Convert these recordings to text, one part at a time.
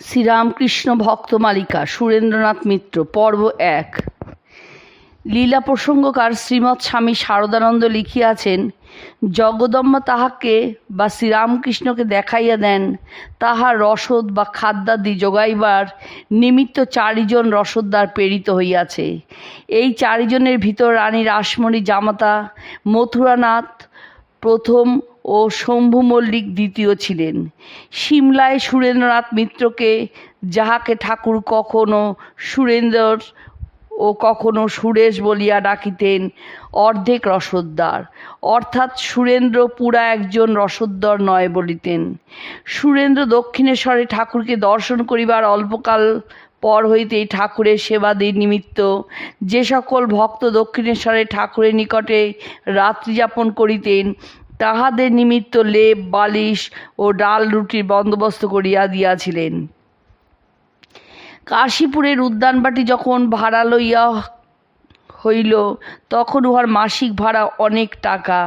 শ্রীরামকৃষ্ণ ভক্তমালিকা সুরেন্দ্রনাথ মিত্র, পর্ব এক। লীলা প্রসঙ্গকার শ্রীমৎ স্বামী শারদানন্দ লিখিয়াছেন জগদম্মা তাহাকে বা শ্রীরামকৃষ্ণকে দেখাইয়া দেন তাহার রসদ বা খাদ্যাদি যোগাইবার নিমিত্ত চারিজন রসদদার প্রেরিত হইয়াছে। এই চারিজনের ভিতর রানী রাসমণি জামাতা মথুরানাথ প্রথম ও শম্ভু মল্লিক দ্বিতীয় ছিলেন। সিমলায় সুরেন্দ্রনাথ মিত্রকে যাহাকে ঠাকুর কখনো সুরেন্দ্র ও কখনো সুরেশ বলিয়া ডাকিতেন অর্ধেক রসদ্দার। অর্থাৎ সুরেন্দ্র পুরা একজন রসদ্দর নয় বলিতেন। সুরেন্দ্র দক্ষিণেশ্বরে ঠাকুরকে দর্শন করিবার অল্পকাল পর হইতেই ঠাকুরের সেবাদির নিমিত্ত যে সকল ভক্ত দক্ষিণেশ্বরে ঠাকুরের নিকটে রাত্রিযাপন করিতেন তাহাদের নিমিত্ত লেপ, বালিশ ও ডাল রুটির বন্দোবস্ত করিয়া দিয়াছিলেন। কাশীপুরের উদ্যানবাটি যখন ভাড়া লইয়া হইল, তখন উহার মাসিক ভাড়া অনেক টাকা।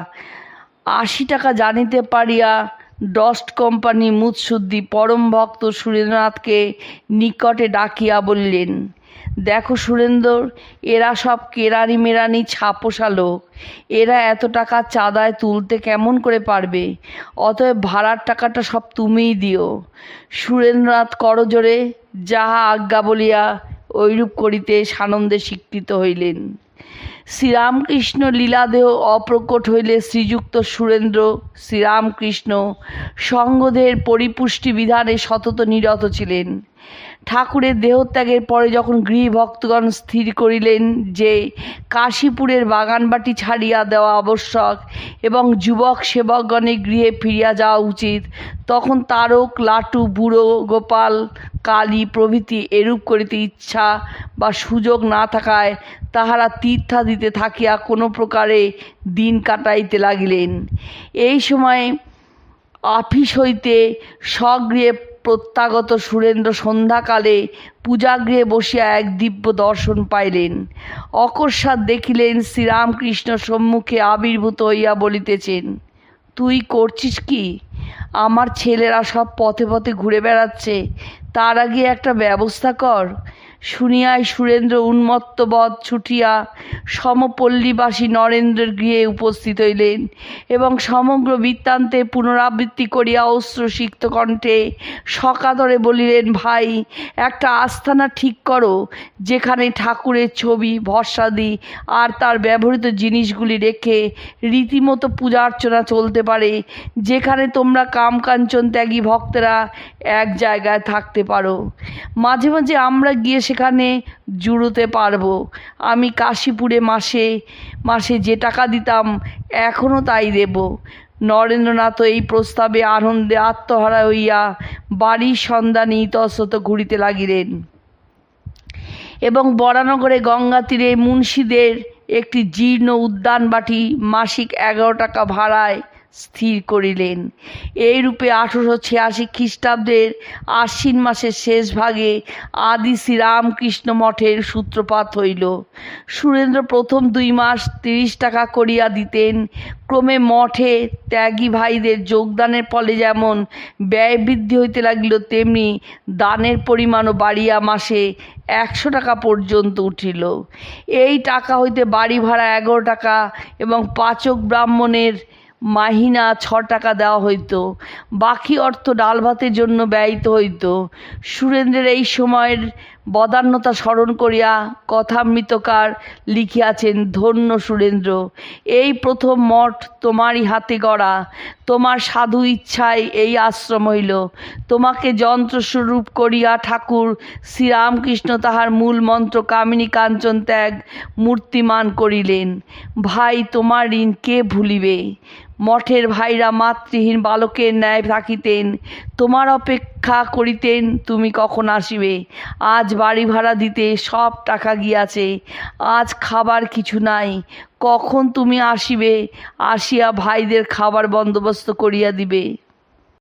আশি টাকা জানিতে পারিয়া ডস্ট কোম্পানি মুৎসুদ্দি পরম ভক্ত সুরেন্দ্রনাথকে নিকটে ডাকিয়া বললেন দেখো সুরেন্দর, এরা সব কেরানি মেরানি ছাপোষা লোক। এরা এত টাকা চাঁদায় তুলতে কেমন করে পারবে? অতএব ভাড়ার টাকাটা সব তুমিই দিও। সুরেন্দ্রনাথ করজোরে যাহা আজ্ঞা বলিয়া ঐরূপ করিতে সানন্দে স্বীকৃত হইলেন। শ্রীরামকৃষ্ণ লীলাদেহ অপ্রকট হইলে শ্রীযুক্ত সুরেন্দ্র শ্রীরামকৃষ্ণ সঙ্গদেহের পরিপুষ্টি বিধানে সতত নিরত ছিলেন। ঠাকুরের দেহত্যাগের পরে যখন গৃহভক্তগণ স্থির করিলেন যে কাশীপুরের বাগানবাটি ছাড়িয়া দেওয়া আবশ্যক এবং যুবক সেবকগণের গৃহে ফিরিয়া যাওয়া উচিত, তখন তারক, লাটু, বুড়ো, গোপাল, কালী প্রভৃতি এরূপ করিতে ইচ্ছা বা সুযোগ না থাকায় তাহারা তীর্থাদিতে থাকিয়া কোনো প্রকারে দিন কাটাইতে লাগিলেন। এই সময় আফিস হইতে স্বগৃহে প্রত্যাগত সুরেন্দ্র সন্ধ্যাকালে পূজাগৃহে বসিয়া এক দিব্য দর্শন পাইলেন। অকস্মাৎ দেখিলেন শ্রীরামকৃষ্ণ সম্মুখে আবির্ভূত হইয়া বলিতেছেন, তুই করছিস কি? আমার ছেলেরা সব পথে পথে ঘুরে বেড়াচ্ছে, তার আগে একটা ব্যবস্থা কর। শুনিয়াই সুরেন্দ্র উন্মত্তবধ ছুটিয়া সমপল্লীবাসী নরেন্দ্রের গৃহে উপস্থিত হইলেন এবং সমগ্র বৃত্তান্তে পুনরাবৃত্তি করিয়া অশ্রুসিক্ত কণ্ঠে সকাতরে বলিলেন, ভাই, একটা আস্থানা ঠিক করো, যেখানে ঠাকুরের ছবি, ভরসাদি আর তার ব্যবহৃত জিনিসগুলি রেখে রীতিমতো পূজা অর্চনা চলতে পারে, যেখানে তোমরা কামকাঞ্চন ত্যাগী ভক্তেরা এক জায়গায় থাকতে পারো। মাঝে মাঝে আমরা গিয়ে সেখানে জুড়োতে পারব। আমি কাশীপুরে মাসে মাসে যে টাকা দিতাম এখনও তাই দেব। নরেন্দ্রনাথ এই প্রস্তাবে আনন্দে আত্মহারা হইয়া বাড়ির সন্ধানে ইতস্তত ঘুরিতে লাগিলেন। এবং বরানগরে গঙ্গা তীরে মুন্সিদের একটি জীর্ণ উদ্যানবাটি মাসিক এগারো টাকা ভাড়ায় স্থির করিলেন। এইরূপে আঠেরোশো ছিয়াশি খ্রিস্টাব্দের আশ্বিন মাসের শেষ ভাগে আদি শ্রীরামকৃষ্ণ মঠের সূত্রপাত হইল। সুরেন্দ্র প্রথম দুই মাস তিরিশ টাকা করিয়া দিতেন। ক্রমে মঠে ত্যাগী ভাইদের যোগদানের ফলে যেমন ব্যয় বৃদ্ধি হইতে লাগিল, তেমনি দানের পরিমাণও বাড়িয়া মাসে একশো টাকা পর্যন্ত উঠিল। এই টাকা হইতে বাড়ি ভাড়া এগারো টাকা এবং পাচক ব্রাহ্মণের মাহিনা ছ টাকা দেওয়া হইতো, বাকি অর্থ ডাল ভাতের জন্য ব্যয়িত হইতো। সুরেন্দ্রের এই সময়ের বদান্যতা স্মরণ করিয়া কথামৃতকার লিখিয়াছেন ধন্য সুরেন্দ্র, এই প্রথম মঠ তোমারই হাতে গড়া, তোমার সাধু ইচ্ছায় এই আশ্রম হইল। তোমাকে যন্ত্রস্বরূপ করিয়া ঠাকুর শ্রীরামকৃষ্ণ তাহার মূল মন্ত্র কামিনী কাঞ্চন ত্যাগ মূর্তিমান করিলেন। ভাই, তোমার ঋণ কে ভুলিবে? মঠের ভাইরা মাতৃহীন বালকের ন্যায় থাকিতেন। তোমার অপেক্ষা করিতেন, তুমি কখন আসিবে? আজ বাড়ি ভাড়া দিতে সব টাকা গিয়াছে। আজ খাবার কিছু নাই, কখন তুমি আসিবে? আসিয়া ভাইদের খাবার বন্দোবস্ত করিয়া দিবে।